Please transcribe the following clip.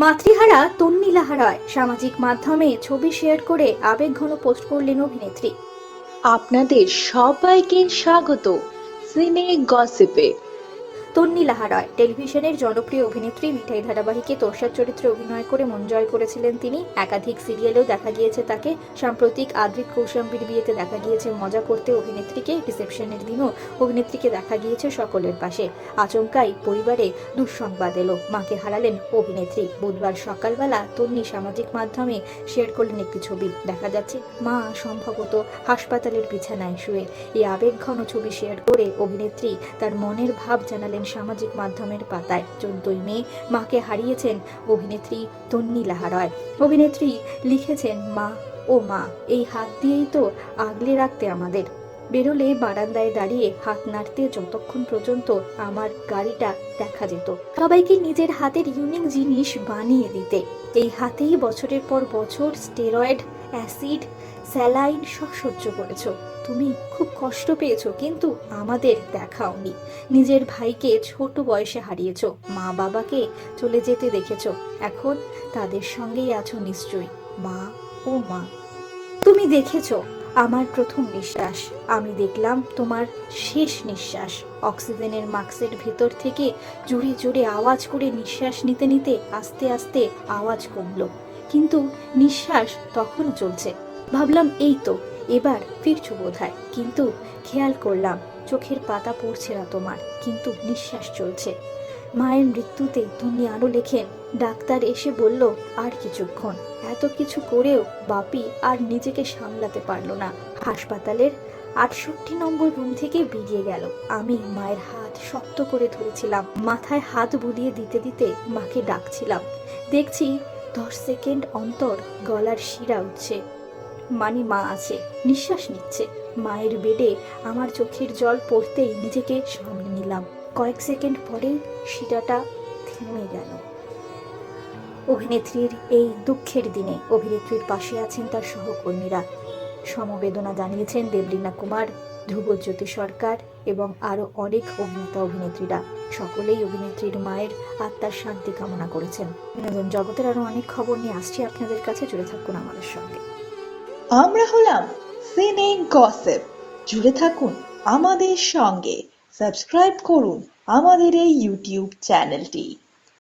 মাতৃহারা তন্নি হারায় সামাজিক মাধ্যমে ছবি শেয়ার করে আবেগ ঘন পোস্ট করলেন অভিনেত্রী। আপনাদের সবাইকে স্বাগত। সিনে গসিপে। তন্নি লাহারায় টেলিভিশনের জনপ্রিয় অভিনেত্রী মিঠাই ধারাবাহিকে তোরসার চরিত্রে অভিনয় করে মন জয় করেছিলেন তিনি। একাধিক সিরিয়ালেও দেখা গিয়েছে তাকে। সাম্প্রতিক আদ্রিক কৌশাম্বীর বিয়েতে দেখা গিয়েছে মজা করতে অভিনেত্রীকে। রিসেপশনের দিনও অভিনেত্রীকে দেখা গিয়েছে সকলের পাশে। আচমকাই পরিবারে দুঃসংবাদ এলো। মাকে হারালেন অভিনেত্রী। বুধবার সকালবেলা তন্নি সামাজিক মাধ্যমে শেয়ার করলেন একটি ছবি। দেখা যাচ্ছে মা সম্ভবত হাসপাতালের বিছানায় শুয়ে। এই আবেগঘন ছবি শেয়ার করে অভিনেত্রী তার মনের ভাব জানালেন সামাজিক মাধ্যমের পাতায় চোদ্দই মে মাকে হারিয়েছেন অভিনেত্রী তন্নি লাহারয়। অভিনেত্রী লিখেছেন, মা, ও মা, এই হাত দিয়েই তো আগলে রাখতে আমাদের। বেরোলে বারান্দায় দাঁড়িয়ে হাত নাড়তে যতক্ষণ পর্যন্ত আমার গাড়িটা দেখা যেত। সবাইকে নিজের হাতের ইউনিক জিনিস বানিয়ে দিতে। এই হাতেই বছরের পর বছর স্টেরয়েড অ্যাসিড, স্যালাইন সব সহ্য করেছ। তুমি খুব কষ্ট পেয়েছ, কিন্তু আমাদের দেখাওনি। নিজের ভাইকে ছোট বয়সে হারিয়েছো মা বাবাকে চলে যেতে দেখেছ। এখন তাদের সঙ্গেই আছো নিশ্চয়ই, মা ও মা। তুমি দেখেছ আমার প্রথম নিঃশ্বাস। আমি দেখলাম তোমার শেষ নিঃশ্বাস। অক্সিজেনের মাস্কের ভেতর থেকে জোরে জোরে আওয়াজ করে নিঃশ্বাস নিতে নিতে আস্তে আস্তে আওয়াজ কমলো। কিন্তু নিঃশ্বাস তখনও চলছে। ভাবলাম, এই তো, এবার ফিরছো বোধহয়। কিন্তু খেয়াল করলাম, চোখের পাতা পড়ছে না তোমার, কিন্তু নিঃশ্বাস চলছে। মায়ের মৃত্যুতে তুমি আরও লেখেন ডাক্তার এসে বলল, আর কিছুক্ষণ। এত কিছু করেও বাপি আর নিজেকে সামলাতে পারল না। হাসপাতালের আটষট্টি নম্বর রুম থেকে বেরিয়ে গেল। আমি মায়ের হাত শক্ত করে ধরেছিলাম। মাথায় হাত বুলিয়ে দিতে দিতে মাকে ডাকছিলাম। দেখছি দশ সেকেন্ড অন্তর গলার শিরা উঠছে। মানে মা আছে, নিঃশ্বাস নিচ্ছে। মায়ের বেডে আমার চোখের জল পড়তেই নিজেকে সামনে নিলাম। কয়েক সেকেন্ড পরে শিরাটা থেমে গেল। অভিনেত্রীর এই দুঃখের দিনে অভিনেত্রীর পাশে আছেন তার সহকর্মীরা। সমবেদনা জানিয়েছেন দেবলীনা কুমার, ধ্রুবজ্যোতি সরকার এবং আরও অনেক অভিনেতা অভিনেত্রীরা। সকলেই অভিনেত্রীর মায়ের আত্মার শান্তি কামনা করেছেন। বিনোদন জগতের আরও অনেক খবর নিয়ে আসছি আপনাদের কাছে, জুড়ে থাকুন আমাদের সঙ্গে। আমরা হলাম সিনে গসিপ। জুড়ে থাকুন আমাদের সঙ্গে। সাবস্ক্রাইব করুন আমাদের এই ইউটিউব চ্যানেলটি।